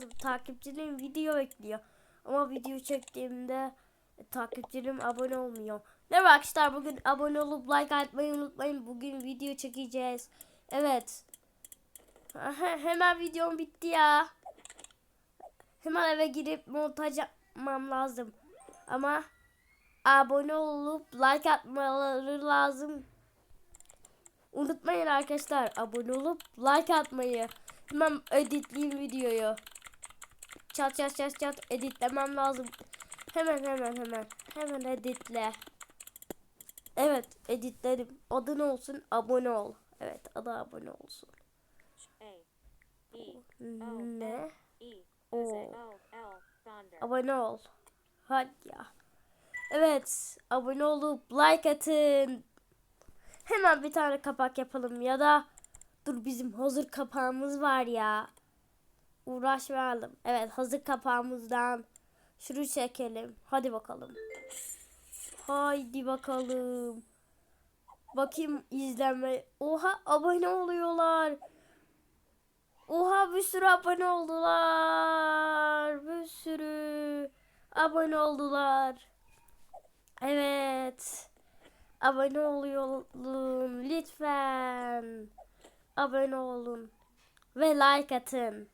lazım. Takipçilerim video bekliyor. Ama video çektiğimde e, takipçilerim abone olmuyor. Ne var arkadaşlar bugün abone olup like atmayı unutmayın. Bugün video çekeceğiz. Evet. Hemen videom bitti ya. Hemen eve girip montaj yapmam lazım. Ama abone olup like atmaları lazım. Unutmayın arkadaşlar abone olup like atmayı. Hemen editleyeyim videoyu. Çat çat çat çat editlemem lazım. Hemen hemen hemen. Hemen editle. Evet editledim. Adı ne olsun? Abone ol. Evet adı abone olsun. Ne? O. Abone ol. Hadi ya. Evet. Abone olup like atın. Hemen bir tane kapak yapalım ya da dur bizim hazır kapağımız var ya. Uğraşmayalım. Evet hazır kapağımızdan şunu çekelim. Hadi bakalım. Haydi bakalım. Bakayım izlenme. Oha abone oluyorlar. Oha bir sürü abone oldular. Bir sürü abone oldular. Evet. Abone olun lütfen. Abone olun ve like atın.